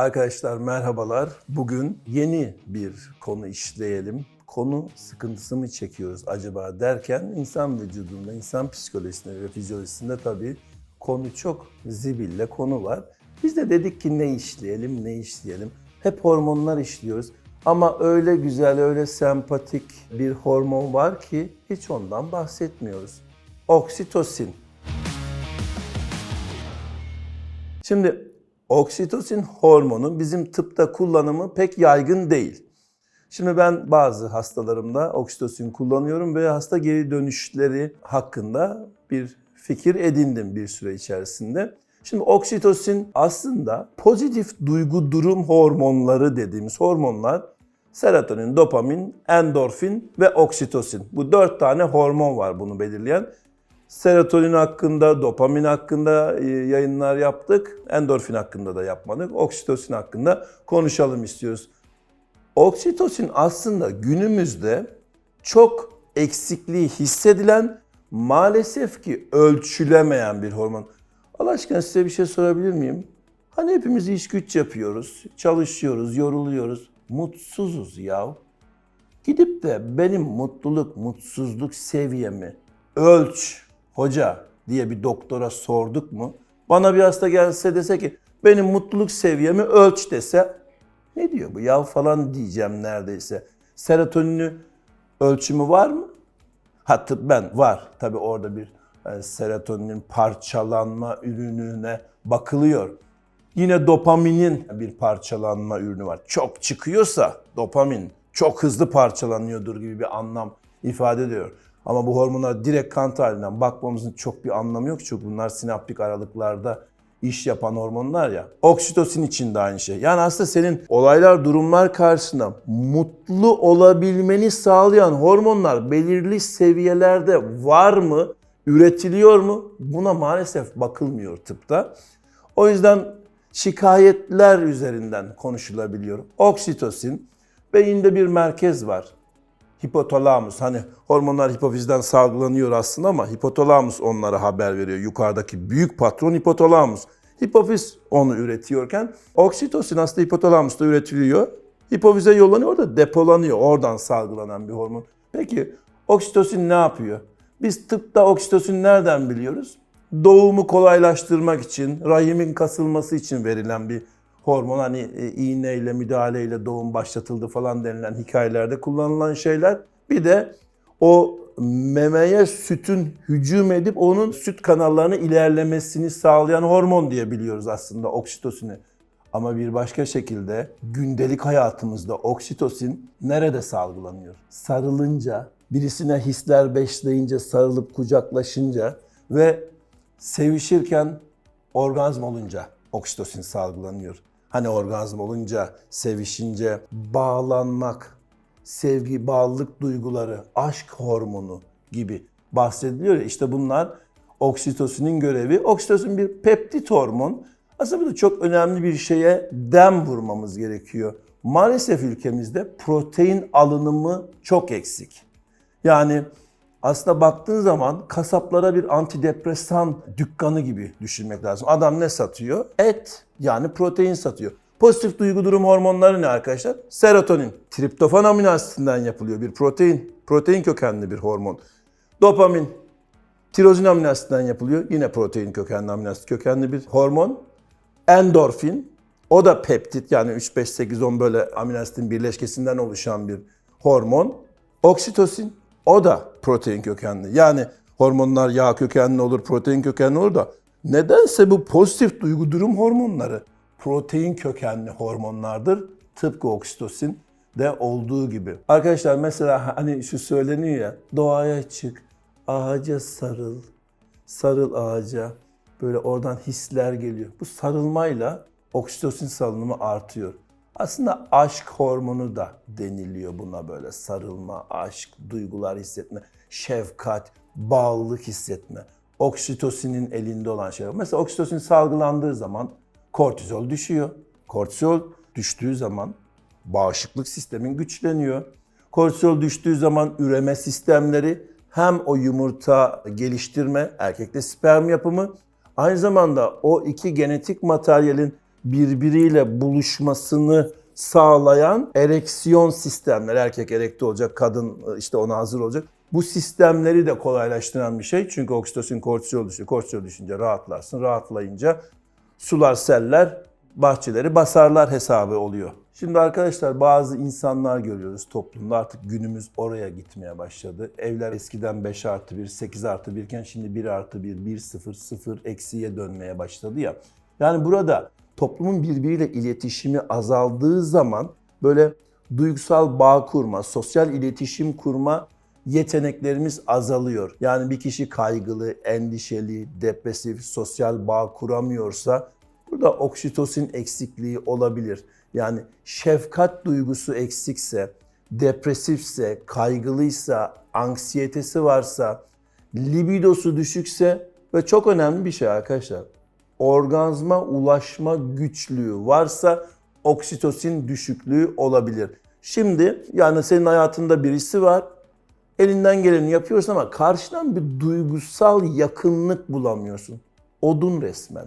Arkadaşlar merhabalar. Bugün yeni bir konu işleyelim. Konu sıkıntısı mı çekiyoruz acaba derken insan vücudunda, insan psikolojisinde ve fizyolojisinde tabii konu çok zibille konu var. Biz de dedik ki ne işleyelim, ne işleyelim. Hep hormonlar işliyoruz. Ama öyle güzel, öyle sempatik bir hormon var ki hiç ondan bahsetmiyoruz. Oksitosin. Şimdi oksitosin hormonu bizim tıpta kullanımı pek yaygın değil. Şimdi ben bazı hastalarımda oksitosin kullanıyorum ve hasta geri dönüşleri hakkında bir fikir edindim bir süre içerisinde. Şimdi oksitosin aslında pozitif duygu durum hormonları dediğimiz hormonlar serotonin, dopamin, endorfin ve oksitosin. Bu dört tane hormon var bunu belirleyen. Serotonin hakkında, dopamin hakkında e, yayınlar yaptık. Endorfin hakkında da yapmadık. Oksitosin hakkında konuşalım istiyoruz. Oksitosin aslında günümüzde çok eksikliği hissedilen, maalesef ki ölçülemeyen bir hormon. Allah aşkına size bir şey sorabilir miyim? Hani hepimiz iş güç yapıyoruz, çalışıyoruz, yoruluyoruz, mutsuzuz ya. Gidip de benim mutluluk, mutsuzluk seviyemi ölç hoca diye bir doktora sorduk mu? Bana bir hasta gelse dese ki benim mutluluk seviyemi ölç dese ne diyor bu ya falan diyeceğim neredeyse. Serotonini ölçümü var mı? Ha ben var. Tabi orada bir e, serotoninin parçalanma ürününe bakılıyor. Yine dopaminin bir parçalanma ürünü var. Çok çıkıyorsa dopamin çok hızlı parçalanıyordur gibi bir anlam ifade ediyor. Ama bu hormonlar direkt kan tahlilinden bakmamızın çok bir anlamı yok. Çünkü bunlar sinaptik aralıklarda iş yapan hormonlar ya. Oksitosin için de aynı şey. Yani aslında senin olaylar, durumlar karşısında mutlu olabilmeni sağlayan hormonlar belirli seviyelerde var mı? Üretiliyor mu? Buna maalesef bakılmıyor tıpta. O yüzden şikayetler üzerinden konuşulabiliyor. Oksitosin beyinde bir merkez var hipotalamus hani hormonlar hipofizden salgılanıyor aslında ama hipotalamus onlara haber veriyor. Yukarıdaki büyük patron hipotalamus. Hipofiz onu üretiyorken oksitosin aslında hipotalamusta üretiliyor. Hipofize yollanıyor orada depolanıyor. Oradan salgılanan bir hormon. Peki oksitosin ne yapıyor? Biz tıpta oksitosin nereden biliyoruz? Doğumu kolaylaştırmak için, rahimin kasılması için verilen bir hormon hani e, iğneyle müdahaleyle doğum başlatıldı falan denilen hikayelerde kullanılan şeyler. Bir de o memeye sütün hücum edip onun süt kanallarını ilerlemesini sağlayan hormon diye biliyoruz aslında oksitosini. Ama bir başka şekilde gündelik hayatımızda oksitosin nerede salgılanıyor? Sarılınca, birisine hisler besleyince, sarılıp kucaklaşınca ve sevişirken orgazm olunca oksitosin salgılanıyor. Hani orgazm olunca, sevişince, bağlanmak, sevgi, bağlılık duyguları, aşk hormonu gibi bahsediliyor ya işte bunlar oksitosinin görevi. Oksitosin bir peptit hormon. Aslında burada çok önemli bir şeye dem vurmamız gerekiyor. Maalesef ülkemizde protein alınımı çok eksik. Yani aslında baktığın zaman kasaplara bir antidepresan dükkanı gibi düşünmek lazım. Adam ne satıyor? Et yani protein satıyor. Pozitif duygu durum hormonları ne arkadaşlar? Serotonin. Triptofan amino asitinden yapılıyor bir protein. Protein kökenli bir hormon. Dopamin. Tirozin amino asitinden yapılıyor. Yine protein kökenli amino kökenli bir hormon. Endorfin. O da peptit yani 3, 5, 8, 10 böyle amino birleşkesinden oluşan bir hormon. Oksitosin. O da protein kökenli. Yani hormonlar yağ kökenli olur, protein kökenli olur da nedense bu pozitif duygu durum hormonları protein kökenli hormonlardır. Tıpkı oksitosin de olduğu gibi. Arkadaşlar mesela hani şu söyleniyor ya doğaya çık, ağaca sarıl, sarıl ağaca. Böyle oradan hisler geliyor. Bu sarılmayla oksitosin salınımı artıyor. Aslında aşk hormonu da deniliyor buna böyle sarılma, aşk, duygular hissetme, şefkat, bağlılık hissetme. Oksitosinin elinde olan şey. Mesela oksitosin salgılandığı zaman kortizol düşüyor. Kortizol düştüğü zaman bağışıklık sistemin güçleniyor. Kortizol düştüğü zaman üreme sistemleri hem o yumurta geliştirme, erkekte sperm yapımı aynı zamanda o iki genetik materyalin birbiriyle buluşmasını sağlayan ereksiyon sistemleri. Erkek erekte olacak, kadın işte ona hazır olacak. Bu sistemleri de kolaylaştıran bir şey. Çünkü oksitosin kortizol düşüyor. Kortizol düşünce rahatlarsın. Rahatlayınca sular, seller bahçeleri basarlar hesabı oluyor. Şimdi arkadaşlar bazı insanlar görüyoruz toplumda artık günümüz oraya gitmeye başladı. Evler eskiden 5 artı 1, 8 artı 1 iken şimdi 1 artı 1, 1 0 0 eksiye dönmeye başladı ya. Yani burada toplumun birbiriyle iletişimi azaldığı zaman böyle duygusal bağ kurma, sosyal iletişim kurma yeteneklerimiz azalıyor. Yani bir kişi kaygılı, endişeli, depresif, sosyal bağ kuramıyorsa burada oksitosin eksikliği olabilir. Yani şefkat duygusu eksikse, depresifse, kaygılıysa, anksiyetesi varsa, libidosu düşükse ve çok önemli bir şey arkadaşlar. Orgazma ulaşma güçlüğü varsa oksitosin düşüklüğü olabilir. Şimdi yani senin hayatında birisi var. Elinden geleni yapıyorsun ama karşıdan bir duygusal yakınlık bulamıyorsun. Odun resmen.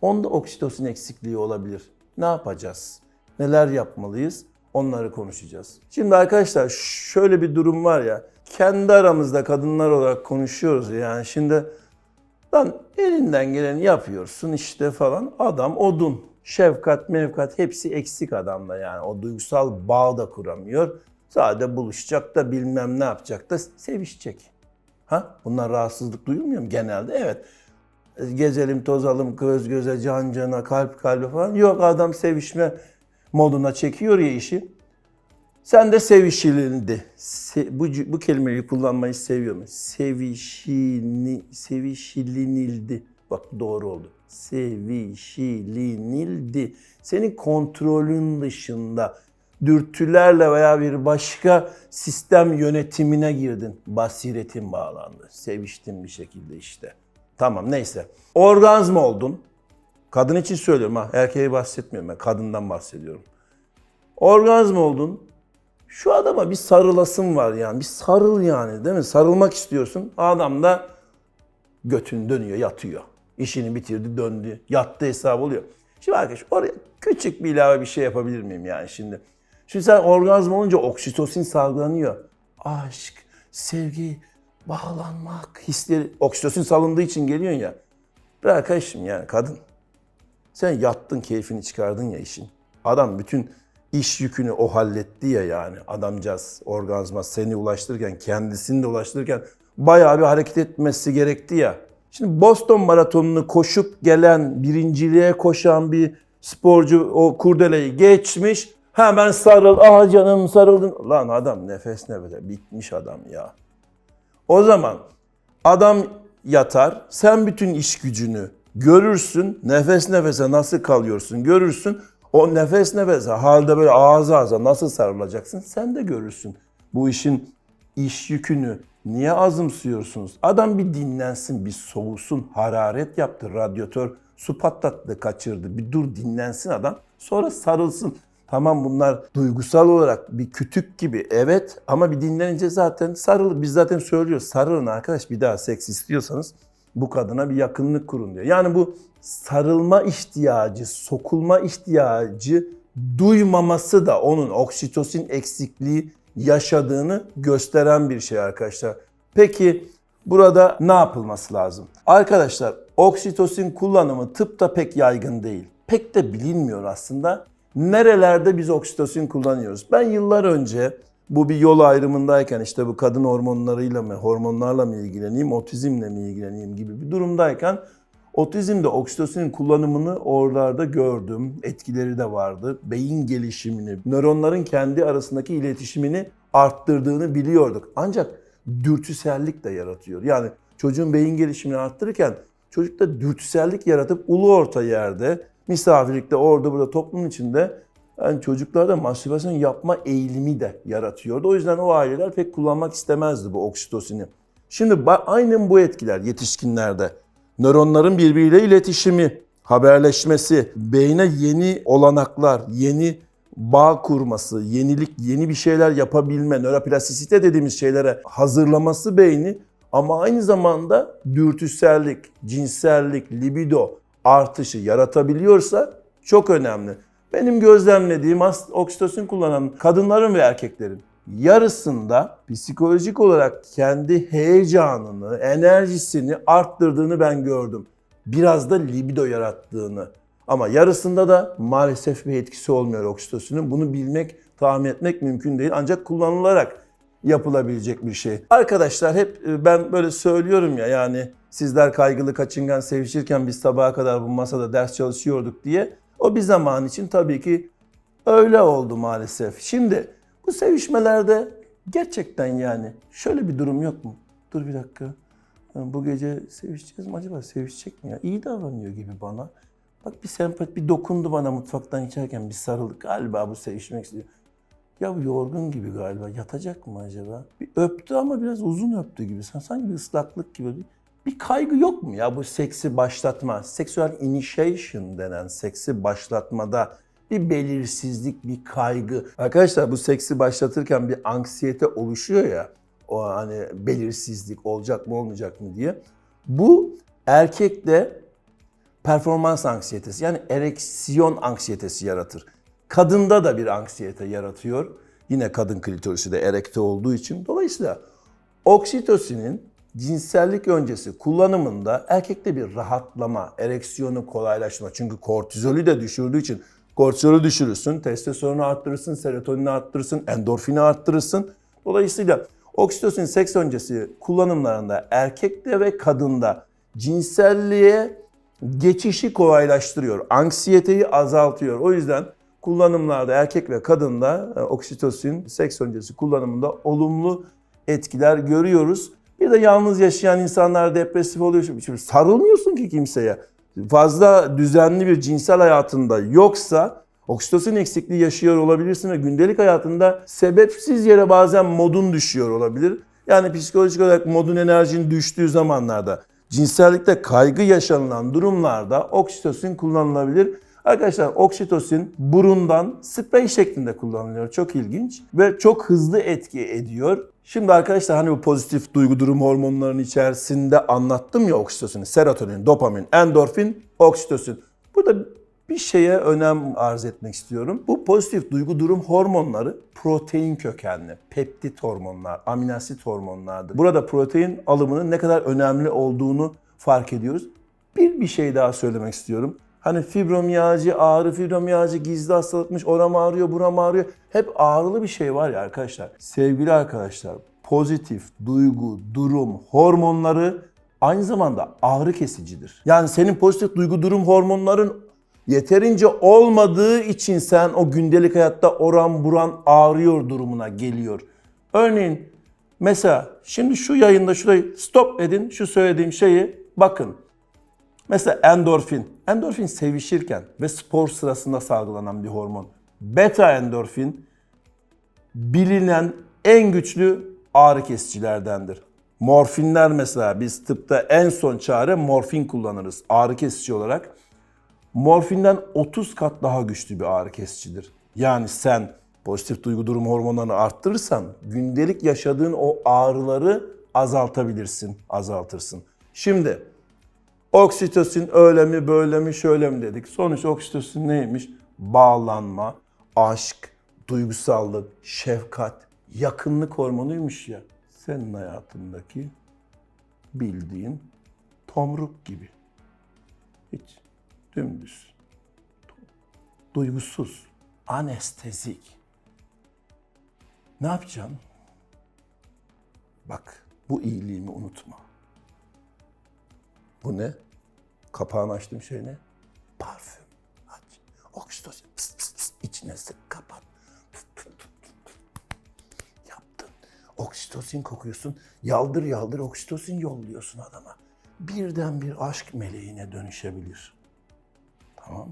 Onda oksitosin eksikliği olabilir. Ne yapacağız? Neler yapmalıyız? Onları konuşacağız. Şimdi arkadaşlar şöyle bir durum var ya. Kendi aramızda kadınlar olarak konuşuyoruz yani. Şimdi lan elinden geleni yapıyorsun işte falan. Adam odun. Şefkat, mevkat hepsi eksik adamda yani. O duygusal bağ da kuramıyor. Sadece buluşacak da bilmem ne yapacak da sevişecek. Ha? Bunlar rahatsızlık duyulmuyor mu genelde? Evet. Gezelim, tozalım, göz göze, can cana, kalp kalbe falan. Yok adam sevişme moduna çekiyor ya işi. Sen de sevişilindi. Se, bu, bu kelimeyi kullanmayı seviyorum. Sevişini, sevişilinildi. Bak doğru oldu. Sevişilinildi. Senin kontrolün dışında dürtülerle veya bir başka sistem yönetimine girdin. Basiretin bağlandı. Seviştin bir şekilde işte. Tamam neyse. Orgazm oldun. Kadın için söylüyorum ha. Erkeği bahsetmiyorum ben. Kadından bahsediyorum. Orgazm oldun. Şu adama bir sarılasın var yani. Bir sarıl yani değil mi? Sarılmak istiyorsun. Adam da götün dönüyor, yatıyor. İşini bitirdi, döndü. Yattı hesap oluyor. Şimdi arkadaş oraya küçük bir ilave bir şey yapabilir miyim yani şimdi? Şimdi sen orgazm olunca oksitosin salgılanıyor. Aşk, sevgi, bağlanmak hisleri. Oksitosin salındığı için geliyorsun ya. Bir arkadaşım yani kadın. Sen yattın keyfini çıkardın ya işin. Adam bütün iş yükünü o halletti ya yani. Adamcağız orgazma seni ulaştırırken, kendisini de ulaştırırken bayağı bir hareket etmesi gerekti ya. Şimdi Boston maratonunu koşup gelen, birinciliğe koşan bir sporcu o kurdeleyi geçmiş. Hemen sarıl, ah canım sarıldın. Lan adam nefes nefese bitmiş adam ya. O zaman adam yatar, sen bütün iş gücünü görürsün, nefes nefese nasıl kalıyorsun görürsün. O nefes nefese halde böyle ağız ağza nasıl sarılacaksın sen de görürsün. Bu işin iş yükünü niye azımsıyorsunuz? Adam bir dinlensin, bir soğusun, hararet yaptı, radyatör su patlattı, kaçırdı. Bir dur dinlensin adam, sonra sarılsın. Tamam bunlar duygusal olarak bir kütük gibi evet ama bir dinlenince zaten sarılır. Biz zaten söylüyoruz sarılın arkadaş bir daha seks istiyorsanız bu kadına bir yakınlık kurun diyor. Yani bu sarılma ihtiyacı, sokulma ihtiyacı duymaması da onun oksitosin eksikliği yaşadığını gösteren bir şey arkadaşlar. Peki burada ne yapılması lazım? Arkadaşlar oksitosin kullanımı tıpta pek yaygın değil. Pek de bilinmiyor aslında. Nerelerde biz oksitosin kullanıyoruz? Ben yıllar önce bu bir yol ayrımındayken işte bu kadın hormonlarıyla mı, hormonlarla mı ilgileneyim, otizmle mi ilgileneyim gibi bir durumdayken otizmde oksitosinin kullanımını oralarda gördüm. Etkileri de vardı. Beyin gelişimini, nöronların kendi arasındaki iletişimini arttırdığını biliyorduk. Ancak dürtüsellik de yaratıyor. Yani çocuğun beyin gelişimini arttırırken çocukta dürtüsellik yaratıp ulu orta yerde misafirlikte orada burada toplumun içinde yani çocuklarda mastürbasyon yapma eğilimi de yaratıyordu. O yüzden o aileler pek kullanmak istemezdi bu oksitosini. Şimdi aynen bu etkiler yetişkinlerde. Nöronların birbiriyle iletişimi, haberleşmesi, beyne yeni olanaklar, yeni bağ kurması, yenilik, yeni bir şeyler yapabilme, nöroplastisite dediğimiz şeylere hazırlaması beyni ama aynı zamanda dürtüsellik, cinsellik, libido artışı yaratabiliyorsa çok önemli. Benim gözlemlediğim oksitosin kullanan kadınların ve erkeklerin yarısında psikolojik olarak kendi heyecanını, enerjisini arttırdığını ben gördüm. Biraz da libido yarattığını. Ama yarısında da maalesef bir etkisi olmuyor oksitosinin. Bunu bilmek, tahmin etmek mümkün değil. Ancak kullanılarak yapılabilecek bir şey. Arkadaşlar hep e, ben böyle söylüyorum ya yani sizler kaygılı kaçıngan sevişirken biz sabaha kadar bu masada ders çalışıyorduk diye. O bir zaman için tabii ki öyle oldu maalesef. Şimdi bu sevişmelerde gerçekten yani şöyle bir durum yok mu? Dur bir dakika. Bu gece sevişeceğiz mi acaba? Sevişecek mi ya? İyi davranıyor gibi bana. Bak bir sempati, bir dokundu bana mutfaktan içerken bir sarıldık. Galiba bu sevişmek istiyor. Ya bu yorgun gibi galiba. Yatacak mı acaba? Bir öptü ama biraz uzun öptü gibi. Sanki bir ıslaklık gibi. Bir kaygı yok mu ya bu seksi başlatma? Sexual initiation denen seksi başlatmada bir belirsizlik, bir kaygı. Arkadaşlar bu seksi başlatırken bir anksiyete oluşuyor ya. O hani belirsizlik olacak mı olmayacak mı diye. Bu erkekte performans anksiyetesi yani ereksiyon anksiyetesi yaratır. Kadında da bir anksiyete yaratıyor. Yine kadın klitorisi de erekte olduğu için. Dolayısıyla oksitosinin cinsellik öncesi kullanımında erkekte bir rahatlama, ereksiyonu kolaylaştırma. Çünkü kortizolü de düşürdüğü için kortizolü düşürürsün, testosteronu arttırırsın, serotonini arttırırsın, endorfini arttırırsın. Dolayısıyla oksitosin seks öncesi kullanımlarında erkekte ve kadında cinselliğe geçişi kolaylaştırıyor. Anksiyeteyi azaltıyor. O yüzden kullanımlarda erkek ve kadında e, oksitosin seks öncesi kullanımında olumlu etkiler görüyoruz. Bir de yalnız yaşayan insanlar depresif oluyor. Şimdi sarılmıyorsun ki kimseye. Fazla düzenli bir cinsel hayatında yoksa oksitosin eksikliği yaşıyor olabilirsin ve gündelik hayatında sebepsiz yere bazen modun düşüyor olabilir. Yani psikolojik olarak modun enerjinin düştüğü zamanlarda cinsellikte kaygı yaşanılan durumlarda oksitosin kullanılabilir. Arkadaşlar oksitosin burundan sprey şeklinde kullanılıyor. Çok ilginç ve çok hızlı etki ediyor. Şimdi arkadaşlar hani bu pozitif duygu durum hormonlarının içerisinde anlattım ya oksitosini. Serotonin, dopamin, endorfin, oksitosin. Burada bir şeye önem arz etmek istiyorum. Bu pozitif duygu durum hormonları protein kökenli, peptit hormonlar, aminoasit hormonlardır. Burada protein alımının ne kadar önemli olduğunu fark ediyoruz. Bir bir şey daha söylemek istiyorum. Hani fibromiyacı, ağrı, fibromiyacı, gizli hastalıkmış, oram ağrıyor, buram ağrıyor. Hep ağrılı bir şey var ya arkadaşlar. Sevgili arkadaşlar, pozitif duygu, durum, hormonları aynı zamanda ağrı kesicidir. Yani senin pozitif duygu, durum hormonların yeterince olmadığı için sen o gündelik hayatta oran buran ağrıyor durumuna geliyor. Örneğin mesela şimdi şu yayında şurayı stop edin şu söylediğim şeyi bakın. Mesela endorfin. Endorfin sevişirken ve spor sırasında salgılanan bir hormon. Beta endorfin bilinen en güçlü ağrı kesicilerdendir. Morfinler mesela biz tıpta en son çare morfin kullanırız ağrı kesici olarak. Morfinden 30 kat daha güçlü bir ağrı kesicidir. Yani sen pozitif duygu durum hormonlarını arttırırsan gündelik yaşadığın o ağrıları azaltabilirsin, azaltırsın. Şimdi Oksitosin öyle mi böyle mi şöyle mi dedik. Sonuç oksitosin neymiş? Bağlanma, aşk, duygusallık, şefkat, yakınlık hormonuymuş ya. Senin hayatındaki bildiğin tomruk gibi. Hiç dümdüz. Duygusuz, anestezik. Ne yapacaksın? Bak bu iyiliğimi unutma. Bu ne? Kapağını açtığım şey ne? Parfüm. Aç. Oksitosin. Pıs pıs pıs. İçine sık kapat. Yaptın. Oksitosin kokuyorsun. Yaldır yaldır oksitosin yolluyorsun adama. Birden bir aşk meleğine dönüşebilir. Tamam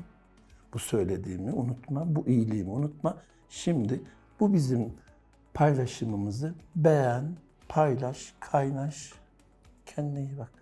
Bu söylediğimi unutma. Bu iyiliğimi unutma. Şimdi bu bizim paylaşımımızı beğen, paylaş, kaynaş. Kendine iyi bak.